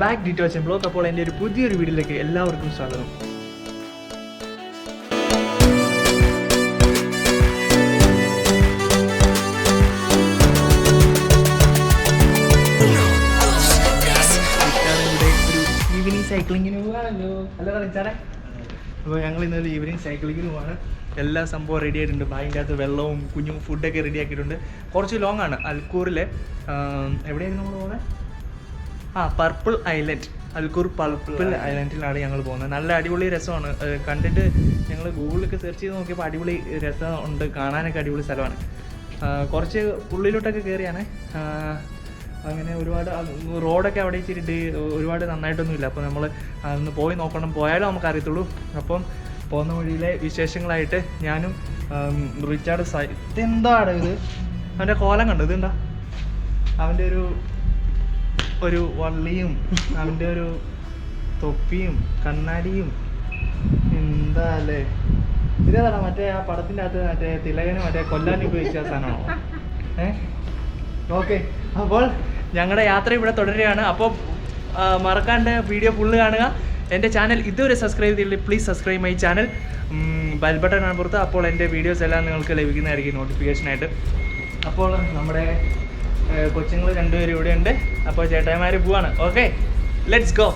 Back D block അപ്പോൾ എന്റെ ഒരു പുതിയൊരു വീഡിയോയിലേക്ക് എല്ലാവർക്കും സ്വാഗതം. അപ്പോൾ ഞങ്ങൾ ഇന്നൊരു ഈവനിങ് സൈക്ലിങ്ങിന് പോവാണ്. എല്ലാ സംഭവം റെഡി ആയിട്ടുണ്ട്. ബാഗിന്റെ അകത്ത് വെള്ളവും കുഞ്ഞും ഫുഡൊക്കെ റെഡി ആക്കിയിട്ടുണ്ട്. കുറച്ച് ലോങ് ആണ്. അൽക്കൂറിലെ എവിടെയായിരുന്നു നമ്മൾ പോകുന്നത് ആ purple island Al Khor purple ഐലൻഡിലാണ് ഞങ്ങൾ പോകുന്നത്. നല്ല അടിപൊളി രസമാണ്. കണ്ടിട്ട് ഞങ്ങൾ ഗൂഗിളിലൊക്കെ സെർച്ച് ചെയ്ത് നോക്കിയപ്പോൾ അടിപൊളി രസം ഉണ്ട്. കാണാനൊക്കെ അടിപൊളി സ്ഥലമാണ്. കുറച്ച് ഉള്ളിലോട്ടൊക്കെ കയറിയാണ് അങ്ങനെ ഒരുപാട് റോഡൊക്കെ അവിടെ ഇച്ചിരിട്ട് ഒരുപാട് നന്നായിട്ടൊന്നുമില്ല. അപ്പോൾ നമ്മൾ അതൊന്ന് പോയി നോക്കണം. പോയാലും നമുക്ക് അറിയത്തുള്ളൂ അപ്പം പോകുന്ന വഴിയിലെ വിശേഷങ്ങളായിട്ട് ഞാനും റിച്ചാർഡ് സൈ ഇതെന്താണ് ഇത്? അവന്റെ കോലം കണ്ടു? ഇതെന്താ? അവന്റെ ഒരു ഒരു വള്ളിയും അവന്റെ ഒരു തൊപ്പിയും കണ്ണാടിയും. എന്താ അല്ലേ? ഇതേതാടാ മറ്റേ ആ പടത്തിന്റെ അകത്ത് മറ്റേ തിലകന് മറ്റേ കൊല്ലാൻ ഉപയോഗിച്ച സാധനമാണോ? ഏ? ഓക്കെ. അപ്പോൾ ഞങ്ങളുടെ യാത്ര ഇവിടെ തുടരുകയാണ്. അപ്പോൾ മറക്കാണ്ട് വീഡിയോ ഫുള്ള് കാണുക. എന്റെ ചാനൽ ഇതുവരെ സബ്സ്ക്രൈബ് ചെയ്തില്ലെങ്കിൽ please subscribe my channel bell button ആണ് പുറത്ത്. അപ്പോൾ എന്റെ വീഡിയോസ് എല്ലാം നിങ്ങൾക്ക് ലഭിക്കുന്നതായിരിക്കും നോട്ടിഫിക്കേഷനായിട്ട് അപ്പോൾ നമ്മുടെ കൊച്ചുങ്ങൾ രണ്ടുപേരും ഇവിടെ ഉണ്ട് അപ്പോൾ ചേട്ടായിമാർ പോവാണ്. ഓക്കെ ലെറ്റ്സ് ഗോ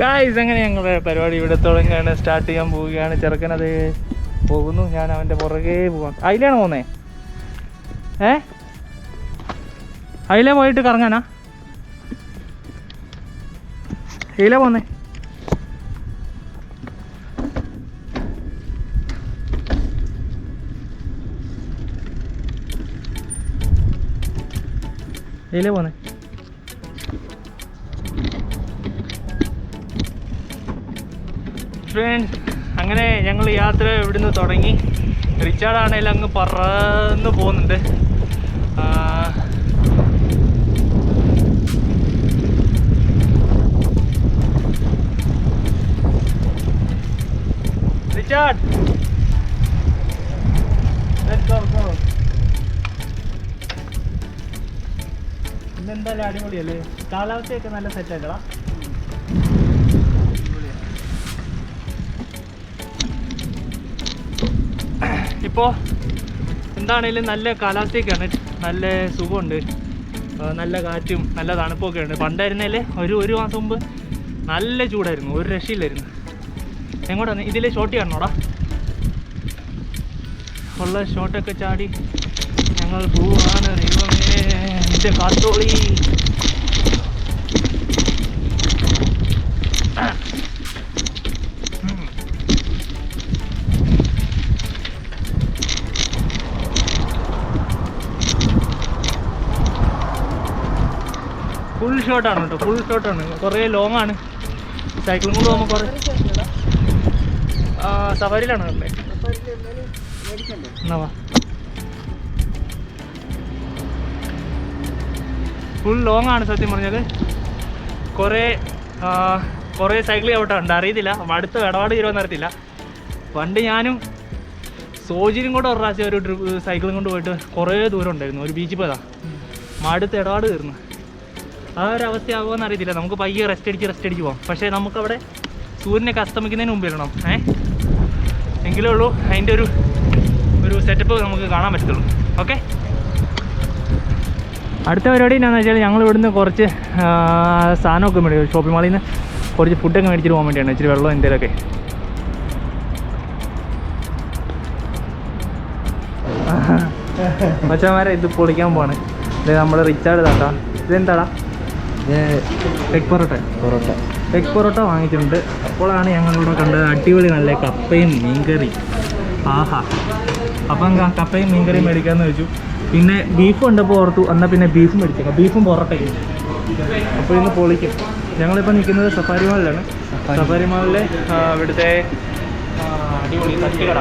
ഗായ്സ് അങ്ങനെ ഞങ്ങളുടെ പരിപാടി ഇവിടെ തുടങ്ങുകയാണ്? സ്റ്റാർട്ട് ചെയ്യാൻ പോവുകയാണ്. ചെറുക്കനത് പോകുന്നു. ഞാൻ അവന്റെ പുറകെ പോവാൻ അതിലാണ് പോന്നേ ഏ? അതിലേ പോയിട്ട് കറങ്ങാനാ? ഇതിലേ പോന്നേ. ഇതിലേ പോന്നേ. ഫ്രണ്ട്സ് അങ്ങനെ ഞങ്ങൾ യാത്ര ഇവിടുന്ന് തുടങ്ങി. റിച്ചാർഡാണെങ്കിൽ അങ്ങ് പറന്ന് പോകുന്നുണ്ട് ആ, റിച്ചാർഡ് Let's go, go. ഇന്നെന്തായാലും അടിപൊളിയല്ലേ? കാലാവസ്ഥയൊക്കെ നല്ല സെറ്റ് ആക്കടാ ഇപ്പോൾ എന്താണേലും നല്ല കാലാവസ്ഥയൊക്കെയാണ്. നല്ല സുഖമുണ്ട്. നല്ല കാറ്റും നല്ല തണുപ്പൊക്കെ ഉണ്ട് പണ്ടായിരുന്നേലേ ഒരു ഒരു മാസം മുമ്പ് നല്ല ചൂടായിരുന്നു. ഒരു രക്ഷയില്ലായിരുന്നു. എങ്ങോട്ടാണ് ഇതിലെ ഷോട്ട് കാണണോടാ. ഉള്ള ഷോട്ടൊക്കെ ചാടി ഞങ്ങൾ പോവാണ് ദൈവമേ. കാത്തോളി. ഫുൾ ഷോട്ടാണ് കേട്ടോ ഫുൾ ഷോട്ടാണ് കുറേ ലോങ് ആണ്. സൈക്കിളും കൂടെ പോകുമ്പോൾ കുറേ സഫാരിയിലാണ് എന്നാ ഫുൾ ലോങ് ആണ് സത്യം പറഞ്ഞത് കുറേ കുറേ സൈക്കിൾ ചവിട്ടുണ്ട് അറിയത്തില്ല. അടുത്ത ഇടപാട് തീരുമെന്ന് അറിയത്തില്ല. പണ്ട് ഞാനും സോജിനും കൂടെ ഒരു പ്രാവശ്യം ഒരു ട്രിപ്പ് സൈക്കിളും കൊണ്ട് പോയിട്ട് കുറേ ദൂരം ഉണ്ടായിരുന്നു. ഒരു ബീച്ചിൽ പോയതാ. മടുത്ത് ഇടപാട് തീർന്നു. ആ ഒരു അവസ്ഥയാകുമെന്ന് അറിയത്തില്ല. നമുക്ക് പയ്യെ റെസ്റ്റ് അടിച്ച് റെസ്റ്റ് അടിച്ച് പോകാം പക്ഷേ നമുക്കവിടെ സൂര്യനെ അസ്തമിക്കുന്നതിന് മുമ്പ് ഇടണം. ഏ? എങ്കിലേ ഉള്ളൂ. അതിന്റെ ഒരു ഒരു സെറ്റപ്പ് നമുക്ക് കാണാൻ പറ്റത്തുള്ളൂ. ഓക്കെ അടുത്ത പരിപാടി എന്താണെന്ന് വെച്ചാൽ ഞങ്ങൾ ഇവിടുന്ന് കുറച്ച് സാധനമൊക്കെ മേടിക്കും ഷോപ്പിംഗ് മാളിൽ നിന്ന് കുറച്ച് ഫുഡൊക്കെ മേടിച്ചിട്ട് പോകാൻ വേണ്ടിയാണ്. ഇച്ചിരി വെള്ളം എന്തെങ്കിലുമൊക്കെ മച്ചന്മാരെ ഇത് പൊളിക്കാൻ പോവാണ്. ഇത് നമ്മുടെ റിച്ചാർഡ് താട്ടാ. ഇതെന്താടാ? എഗ് പൊറോട്ട. പൊറോട്ട. എഗ് പൊറോട്ട വാങ്ങിച്ചിട്ടുണ്ട് അപ്പോഴാണ് ഞങ്ങളിവിടെ കണ്ടത് അടിപൊളി നല്ല കപ്പയും മീൻകറി ആഹാ. അപ്പം കപ്പയും മീൻകറിയും മേടിക്കാമെന്ന് വെച്ചു. പിന്നെ ബീഫ് ഉണ്ടപ്പോൾ ഓർത്തു എന്നാൽ പിന്നെ ബീഫും മേടിച്ചേക്കാം. ബീഫും പൊറോട്ടയും. അപ്പോൾ ഇന്ന് പൊളിക്കും. ഞങ്ങളിപ്പോൾ നിൽക്കുന്നത് സഫാരി മാളിലാണ്. സഫാരി. മാളിലെ ഇവിടുത്തെ അടിപൊളി തട്ടുകട.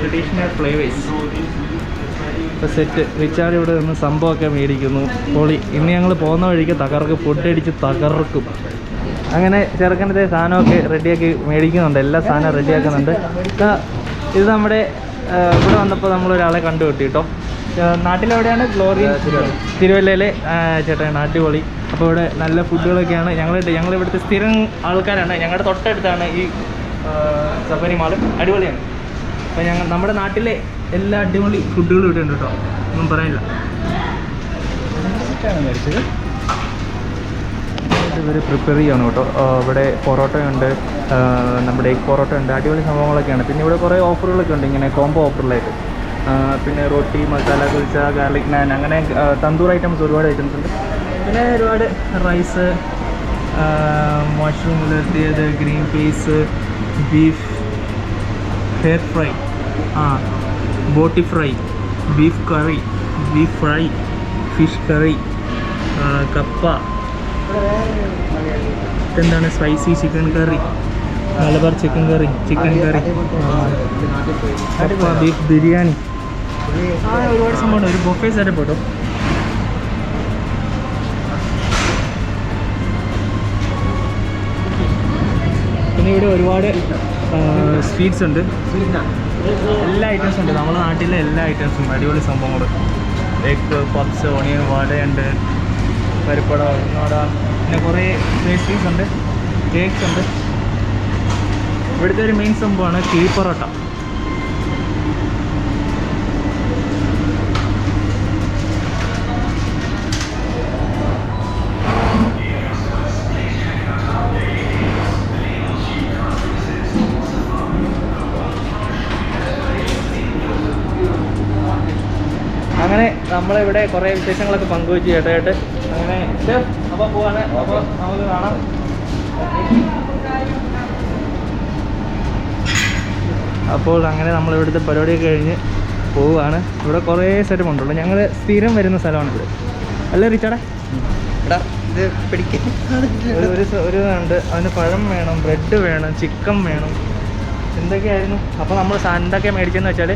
ട്രഡീഷണൽ ഫ്ലേവേഴ്സ് ഇപ്പോൾ സെറ്റ് റിച്ചാർഡ് ഇവിടെ നിന്ന് സംഭവമൊക്കെ മേടിക്കുന്നു. പൊളി. ഇനി ഞങ്ങൾ പോകുന്ന വഴിക്ക് തകർക്ക് ഫുഡ് അടിച്ച് തകർക്കും. അങ്ങനെ ചെറുക്കനത്തെ സാധനമൊക്കെ റെഡിയാക്കി മേടിക്കുന്നുണ്ട്. എല്ലാ സാധനവും റെഡിയാക്കുന്നുണ്ട് ഇതാ, ഇത് നമ്മുടെ ഇവിടെ വന്നപ്പോൾ നമ്മളൊരാളെ കണ്ടുകിട്ടി കേട്ടോ. നാട്ടിലെവിടെയാണ്? ഗ്ലോറി തിരുവല്ലയിലെ ചേട്ടൻ അടിപൊളി. അപ്പോൾ ഇവിടെ നല്ല ഫുഡുകളൊക്കെയാണ്. ഞങ്ങൾ ഞങ്ങൾ ഇവിടുത്തെ സ്ഥിരം ആൾക്കാരാണ്. ഞങ്ങളുടെ തൊട്ടടുത്താണ് ഈ സഫരി സഫാരി മാൾ. അടിപൊളിയാണ്. അപ്പോൾ ഞങ്ങൾ നമ്മുടെ നാട്ടിലെ എല്ലാ അടിപൊളി ഫുഡുകളും ഇവിടെ ഉണ്ട് കേട്ടോ. ഒന്നും പറയാനില്ല. ഇവർ പ്രിപ്പയർ ചെയ്യണം കേട്ടോ. ഇവിടെ പൊറോട്ടയുണ്ട്. നമ്മുടെ എഗ് പൊറോട്ട ഉണ്ട് അടിപൊളി സംഭവങ്ങളൊക്കെയാണ്. പിന്നെ ഇവിടെ കുറേ ഓഫറുകളൊക്കെ ഉണ്ട്. ഇങ്ങനെ കോംബോ ഓഫറിലായിട്ട് പിന്നെ റൊട്ടി മസാല കുൽച്ച ഗാർലിക് നാൻ അങ്ങനെ തന്തൂർ ഐറ്റംസ് ഒരുപാട് ഐറ്റംസ് ഉണ്ട്. പിന്നെ ഒരുപാട് rice mushroom ഉലർത്തിയത് green peas beef hair fry ആ ബോട്ടി fry beef curry beef fry fish curry കപ്പ എന്താണ് spicy chicken curry Malabar chicken curry chicken curry കപ്പ ബീഫ് ബിരിയാണി. ഒരുപാട് സംഭവമുണ്ട് ഒരു ബൊഫേ സെറ്റപ്പ് പിന്നെ ഇവിടെ ഒരുപാട് സ്വീറ്റ്സ് ഉണ്ട്. എല്ലാ ഐറ്റംസും ഉണ്ട്. നമ്മുടെ നാട്ടിലെ എല്ലാ ഐറ്റംസും അടിപൊളി സംഭവങ്ങൾ എഗ് പപ്സ് ഓണിയൻ വടയുണ്ട്. പരിപ്പട ഉഴുന്നവട പിന്നെ കുറേ പേസ്ട്രീസ് ഉണ്ട്. കേക്ക്സ് ഉണ്ട്. ഇവിടുത്തെ ഒരു മെയിൻ സംഭവമാണ് കീ പൊറോട്ട അങ്ങനെ നമ്മളിവിടെ കുറേ വിശേഷങ്ങളൊക്കെ പങ്കുവെച്ച് ചേട്ടായിട്ട്. അങ്ങനെ അപ്പോൾ പോവാണ്. അപ്പോൾ നമുക്ക് കാണാം. അപ്പോൾ അങ്ങനെ നമ്മൾ ഇവിടുത്തെ പരിപാടിയൊക്കെ കഴിഞ്ഞ് പോവുകയാണ്. ഇവിടെ കുറേ സെറ്റപ്പ് ഉണ്ടല്ലോ. ഞങ്ങൾ സ്ഥിരം വരുന്ന സ്ഥലമാണ് ഇവിടെ. അല്ലേ റിച്ചാടാ? എടാ ഇത് പിടിക്കാൻ ഒരു ഒരു അതിന് പഴം വേണം ബ്രെഡ് വേണം ചിക്കൻ വേണം. എന്തൊക്കെയായിരുന്നു? അപ്പോൾ നമ്മൾ എന്തൊക്കെ മേടിച്ചെന്ന് വെച്ചാൽ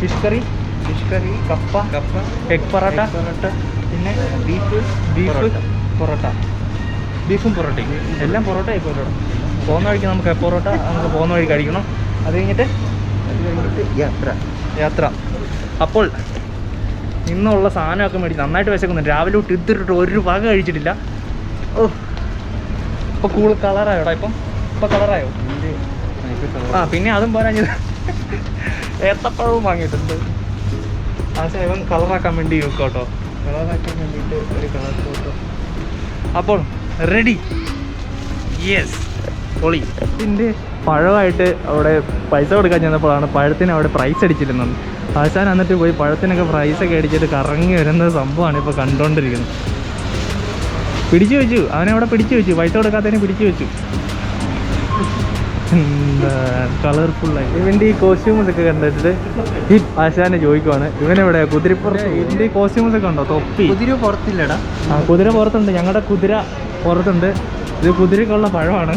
ഫിഷ് കറി ഫിഷ് കറി കപ്പ കപ്പ എഗ് പൊറോട്ട പൊറോട്ട പിന്നെ ബീഫ് ബീഫ് പൊറോട്ട. ബീഫും പൊറോട്ടയും. എല്ലാം പൊറോട്ട ആയി പൊറോട്ട പോകുന്ന വഴിക്ക് നമുക്ക് പൊറോട്ട നമുക്ക് പോകുന്ന വഴി കഴിക്കണം. അത് കഴിഞ്ഞിട്ട് അത് കഴിഞ്ഞിട്ട് യാത്ര. യാത്ര. അപ്പോൾ ഇന്നുള്ള സാധനമൊക്കെ മേടിച്ച് നന്നായിട്ട് വിശക്കുന്നുണ്ട് രാവിലെ തൊട്ട് ഇത്തിട്ട് ഒരു വക കഴിച്ചിട്ടില്ല. ഓ ഇപ്പോൾ കൂൾ കളറായോടാ ഇപ്പം? ഇപ്പോൾ കളറായോ ആ പിന്നെ അതും പോരാഞ്ഞത്. ഏത്തപ്പഴവും വാങ്ങിയിട്ടുണ്ട്. ആ ഇവൻ കളറാക്കാൻ വേണ്ടി കേട്ടോ. കളറാക്കാൻ വേണ്ടിയിട്ട് ഒരു കളർ ഫോട്ടോ അപ്പോൾ റെഡി യെസ് പൊളി. ഇതിന്റെ പഴമായിട്ട് അവിടെ പൈസ കൊടുക്കാൻ ചെന്നപ്പോഴാണ് പഴത്തിന് അവിടെ പ്രൈസ് അടിച്ചിരുന്നത്. ആശാൻ എന്നിട്ട് പോയി പഴത്തിനൊക്കെ പ്രൈസൊക്കെ അടിച്ചിട്ട് കറങ്ങി വരുന്ന സംഭവമാണ് ഇപ്പോൾ കണ്ടുകൊണ്ടിരിക്കുന്നത് പിടിച്ചു വെച്ചു. അവനെ അവിടെ പിടിച്ചു വെച്ചു. പൈസ കൊടുക്കാത്തതിനെ പിടിച്ചു വെച്ചു. കളർഫുള്ളായി ഇവന്റെ ഈ കോസ്റ്റ്യൂംസ് ഒക്കെ കണ്ടിട്ട് ഈ ആശാനെ ചോദിക്കുവാണ്. ഇവനെവിടെ കുതിരപ്പുറത്ത് ഇവന്റെ ഈ കോസ്റ്റ്യൂംസ് ഒക്കെ ഉണ്ടോ? തൊപ്പി. കുതിര പുറത്തില്ലടാ. ആ കുതിര പുറത്തുണ്ട്. ഞങ്ങളുടെ കുതിര പുറത്തുണ്ട്. ഇത് കുതിരക്കുള്ള പഴമാണ്.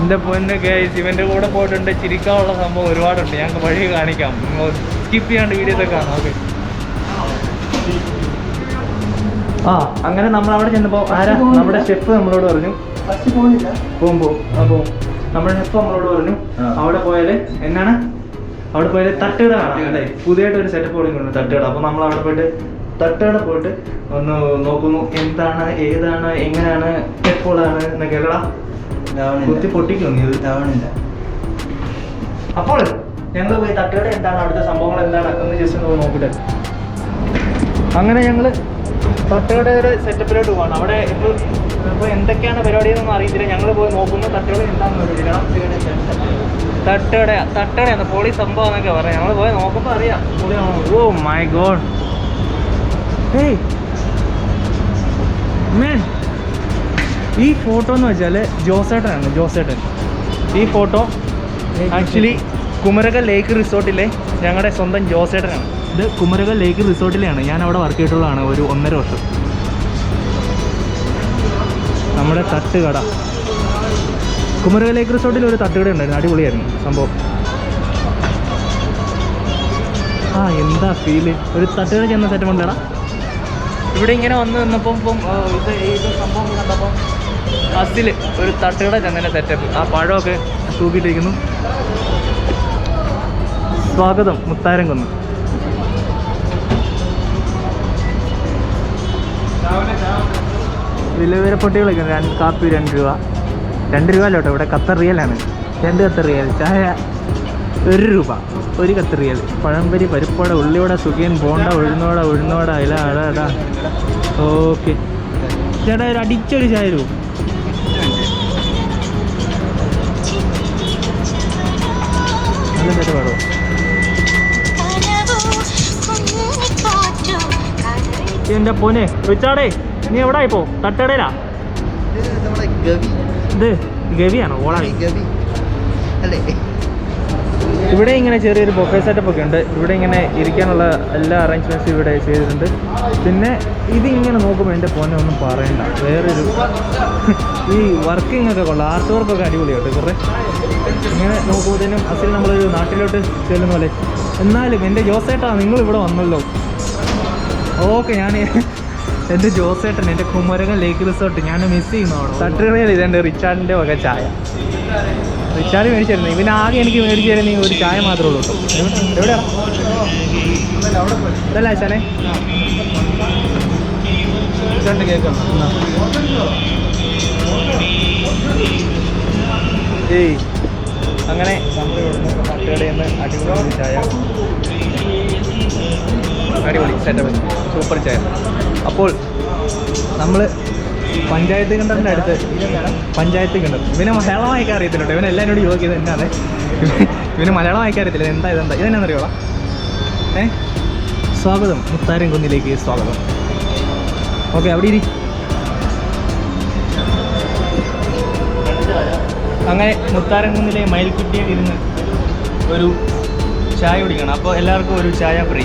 എന്റെ പൊന്നെ കേസ് ഇവന്റെ കൂടെ പോയിട്ടുണ്ട്. ചിരിക്കാനുള്ള സംഭവം ഒരുപാടുണ്ട്. ഞങ്ങൾക്ക് വഴി കാണിക്കാം. സ്കിപ്പ് ചെയ്യാണ്ട് വീഡിയോസൊക്കെ കാണാം. ഓക്കെ ആ അങ്ങനെ നമ്മൾ അവിടെ ചെന്നപ്പോൾ ആരാ നമ്മുടെ ഷെഫ് നമ്മളോട് പറഞ്ഞു. പോകുമ്പോ അപ്പോൾ നമ്മുടെ ഷെഫ് നമ്മളോട് പറഞ്ഞു അവിടെ പോയാൽ എന്നാണ്? അവിടെ പോയാൽ തട്ടുകട കാണാം അല്ലേ പുതിയതായിട്ട് ഒരു സെറ്റപ്പ് തുടങ്ങിയിട്ടുണ്ട് തട്ടുകട. അപ്പൊ നമ്മൾ അവിടെ പോയിട്ട് തട്ടുകട പോയിട്ട് ഒന്ന് നോക്കുന്നു. എന്താണ് ഏതാണ് എങ്ങനെയാണ് എപ്പോഴാണ് എന്നൊക്കെ കുത്തി പൊട്ടിക്കുന്നു ഇത്. തവണില്ല അപ്പോൾ ഞങ്ങൾ പോയി തട്ടുകട എന്താണ് അവിടുത്തെ സംഭവങ്ങൾ എന്താണ് ജസ്റ്റ് നോക്കിട്ട് നോക്കട്ടെ അങ്ങനെ ഞങ്ങൾ തട്ടുകടയുടെ സെറ്റപ്പിലോട്ട് പോകണം അവിടെ ഇപ്പോൾ ഇപ്പോൾ എന്തൊക്കെയാണ് പരിപാടി എന്നൊന്നും അറിയത്തില്ല. ഞങ്ങൾ പോയി നോക്കുമ്പോൾ തട്ടുകട എന്താണെന്ന് അറിയില്ല തട്ടുകട എന്താ പൊളി സംഭവം എന്നൊക്കെ പറയാം. ഞങ്ങൾ പോയി നോക്കുമ്പോൾ അറിയാം. പൊളിയാണോ? Oh my god. Hey man ഈ ഫോട്ടോ എന്ന് വെച്ചാൽ ജോസേട്ടനാണ് ജോസേട്ടൻ. ഈ ഫോട്ടോ ആക്ച്വലി കുമരക ലേക്ക് റിസോർട്ടിലെ ഞങ്ങളുടെ സ്വന്തം ജോസേട്ടനാണ്. ഇത് കുമരക ലേക്ക് റിസോർട്ടിലെയാണ്. ഞാൻ അവിടെ വർക്ക് ചെയ്തിട്ടുള്ളതാണ് ഒരു ഒന്നര വർഷം. നമ്മുടെ തട്ടുകട. കുമരക ലേക്ക് റിസോർട്ടിൽ ഒരു തട്ടുകട ഉണ്ടായിരുന്നു. അടിപൊളിയായിരുന്നു സംഭവം. ആ എന്താ ഫീൽ ഒരു തട്ടുകട ചെന്ന സെറ്റ് ഉണ്ടടാ. ഇവിടെ ഇങ്ങനെ വന്ന് നിന്നപ്പം ഇപ്പം ഇത് ഇത് സംഭവം കണ്ടപ്പോൾ ബസ്സിൽ ഒരു തട്ടുകട ചെന്നതിന്റെ സെറ്റപ്പ് ആ പഴമൊക്കെ തൂക്കിയിട്ടിരിക്കുന്നു. സ്വാഗതം മുത്താരം കുന്ന്. വില വില പൊട്ടികളൊക്കെ രണ്ട് കാപ്പി രണ്ട് രൂപ. രണ്ട് രൂപ അല്ലോട്ടോ ഇവിടെ കത്ത റിയലാണ് രണ്ട് കത്ത റിയൽ. ചായ ഒരു രൂപ. ഒരു ഖത്തർ റിയൽ. പഴംപരി പരിപ്പോട ഉള്ളിവട സുഖിയൻ ബോണ്ട ഉഴുന്നോട ഉഴുന്നോട ഇല അട ഓക്കെ. ചേട്ടാ ഒരു അടിച്ചൊരു ചായ രൂപ നല്ല എന്റെ പോനെ റിച്ചാർഡേ നീ എവിടെ ഇപ്പോ തട്ടടയിലാ ഇത് ഗവിയാണോ? ഓളാണ്. ഇവിടെ ഇങ്ങനെ ചെറിയൊരു ബൊഫേ സെറ്റപ്പ് ഒക്കെ ഉണ്ട്. ഇവിടെ ഇങ്ങനെ ഇരിക്കാനുള്ള എല്ലാ അറേഞ്ച്മെന്റ്സും ഇവിടെ ചെയ്തിട്ടുണ്ട്. പിന്നെ ഇത് ഇങ്ങനെ നോക്കുമ്പോൾ എന്റെ പോനെ ഒന്നും പറയണ്ട. വേറൊരു ഈ വർക്കിംഗ് ഒക്കെ കൊള്ളാം. ആർട്ട് വർക്കൊക്കെ അടിപൊളിയായിട്ട് കുറേ ഇങ്ങനെ നോക്കുമ്പോഴത്തേനും അസിൽ നമ്മളൊരു നാട്ടിലോട്ട് ചെല്ലുന്ന പോലെ. എന്നാലും എന്റെ ജോസേട്ടാ നിങ്ങൾ ഇവിടെ വന്നല്ലോ. ഓക്കെ ഞാൻ എന്റെ ജോസേട്ടൻ എന്റെ കുമരകം ലേക്ക് റിസോർട്ട് ഞാൻ മിസ് ചെയ്യുന്നു അവിടെ തട്ടുകടയിൽ ഇതെന്റെ റിച്ചാർഡിന്റെ വക ചായ. റിച്ചാർഡ് മേടിച്ചായിരുന്നു ഇവന് ആകെ എനിക്ക് മേടിച്ചു തരുന്ന ഒരു ചായ മാത്രമേ ഉള്ളൂ എവിടെയാണ് എവിടെയാ? ഇതല്ല ആശാനെ? ഏയ് അങ്ങനെ നമ്മൾ ഇവിടുന്ന് തട്ടുകടയിൽ നിന്ന് അടിപൊളി ചായ അടിപൊളി സെറ്റപ്പ്. സൂപ്പർ ചായ അപ്പോൾ നമ്മൾ പഞ്ചായത്ത് കിണറിന്റെ അടുത്ത് പഞ്ചായത്ത് കിണർ ഇവന് മലയാളം വായിക്കാൻ അറിയത്തില്ല കേട്ടോ. ഇവൻ എല്ലാവരോടും ചോദിക്കുന്നത് എന്നാണ് ഇവന് മലയാളം വായിക്കാൻ അറിയത്തില്ല. എന്താ ഇതെന്താ? ഇതെന്നാണെന്നറിയോളാം ഏ? സ്വാഗതം. മുത്താരം കുന്നിലേക്ക് സ്വാഗതം. ഓക്കെ അവിടെ ഇരി. അങ്ങനെ മുത്താരം കുന്നിലെ മയിൽക്കുട്ടിയിൽ ഇരുന്ന് ഒരു ചായ കുടിക്കണം. അപ്പോൾ എല്ലാവർക്കും ഒരു ചായ ഫ്രീ.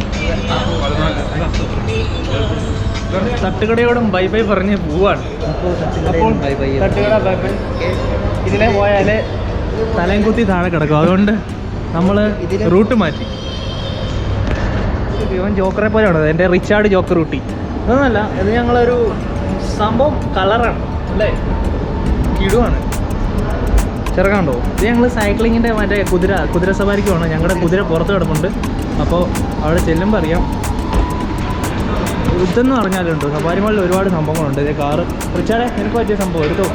തട്ടുകടയോടും ബൈ ബൈ പറഞ്ഞ് പോവാണ്. അപ്പോൾ തട്ടുകട ബൈ ബൈ. ഇതിലെ പോയാൽ തലയും കുത്തി താഴെ കിടക്കും. അതുകൊണ്ട് നമ്മൾ റൂട്ട് മാറ്റി. ഇവൻ ജോക്കറെ പോലെയാണ് എന്റെ റിച്ചാർഡ് ജോക്കർ റൂട്ടി അതൊന്നല്ല ഇത് ഞങ്ങളൊരു സംഭവം കളറാണ് അല്ലേ? കിടുവാണ്. ചെറുക്കാണ്ടോ ഇത് ഞങ്ങൾ സൈക്ലിങ്ങിന്റെ മറ്റേ കുതിര കുതിര സവാരിക്ക് പോകണം ഞങ്ങളുടെ കുതിര പുറത്ത് കിടപ്പുണ്ട്. അപ്പോൾ അവിടെ ചെല്ലുമ്പോൾ അറിയാം ഇതെന്ന് പറഞ്ഞാലുണ്ട്. സഫാരി മാളിൽ ഒരുപാട് സംഭവങ്ങളുണ്ട്. ഇതേ കാറ് റിച്ചാടെ എനിക്ക് പറ്റിയ സംഭവം. എടുത്തോ.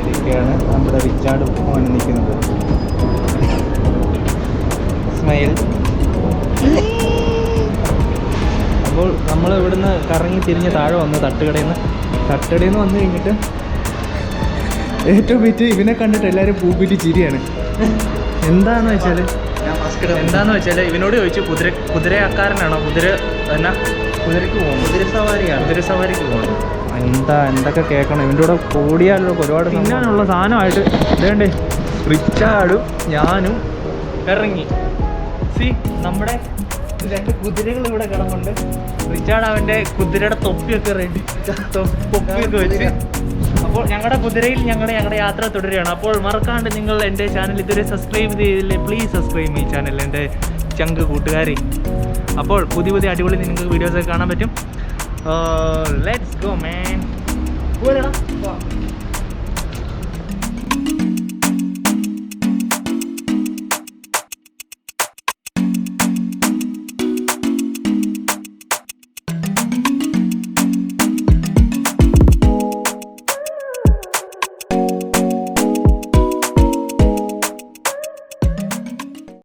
ഇതൊക്കെയാണ് നമ്മുടെ റിച്ചാർഡ് പോകാൻ നിൽക്കുന്നത്. സ്മൈൽ അപ്പോൾ നമ്മൾ ഇവിടുന്ന് കറങ്ങി തിരിഞ്ഞ് താഴെ വന്നു തട്ടുകടയിൽ നിന്ന് തട്ടുകടയിൽ നിന്ന് വന്നു കഴിഞ്ഞിട്ട് ഏറ്റവും വിറ്റ് ഇവനെ കണ്ടിട്ട് എല്ലാവരും പൂപ്പിറ്റ് ചിരിയാണ്. എന്താണെന്ന് വെച്ചാൽ എന്താന്ന് വെച്ചാൽ ഇവനോട് ചോദിച്ചു കുതിര കുതിരയാക്കാരനാണോ? കുതിര എന്നാ? കുതിരക്ക് പോകുന്നു കുതിര സവാരിയാണ്. കുതിര സവാരിക്ക് പോകണം എന്താ എന്തൊക്കെ കേൾക്കണം? ഇവന്റെ കൂടെ കൂടിയാലോ ഒരുപാട് തിന്നാനുള്ള സാധനമായിട്ട് ഇതേണ്ടേ റിച്ചാർഡും ഞാനും ഇറങ്ങി. സി നമ്മുടെ രണ്ട് കുതിരകൾ ഇവിടെ കിടന്നുണ്ട് റിച്ചാർഡ് അവന്റെ കുതിരയുടെ തൊപ്പിയൊക്കെ റെഡി തൊപ്പിയൊക്കെ വെച്ച്. അപ്പോൾ ഞങ്ങളുടെ കുതിരയിൽ ഞങ്ങളുടെ ഞങ്ങളുടെ യാത്ര തുടരുകയാണ്. അപ്പോൾ മറക്കാണ്ട് നിങ്ങൾ എന്റെ ചാനൽ ഇതുവരെ സബ്സ്ക്രൈബ് ചെയ്തില്ലേ പ്ലീസ് സബ്സ്ക്രൈബ് ഈ ചാനൽ എന്റെ ചങ്ക് കൂട്ടുകാരി. അപ്പോൾ പുതിയ പുതിയ അടിപൊളി നിങ്ങൾക്ക് വീഡിയോസൊക്കെ കാണാൻ പറ്റും. ലെറ്റ്സ് ഗോ മാൻ പോരാ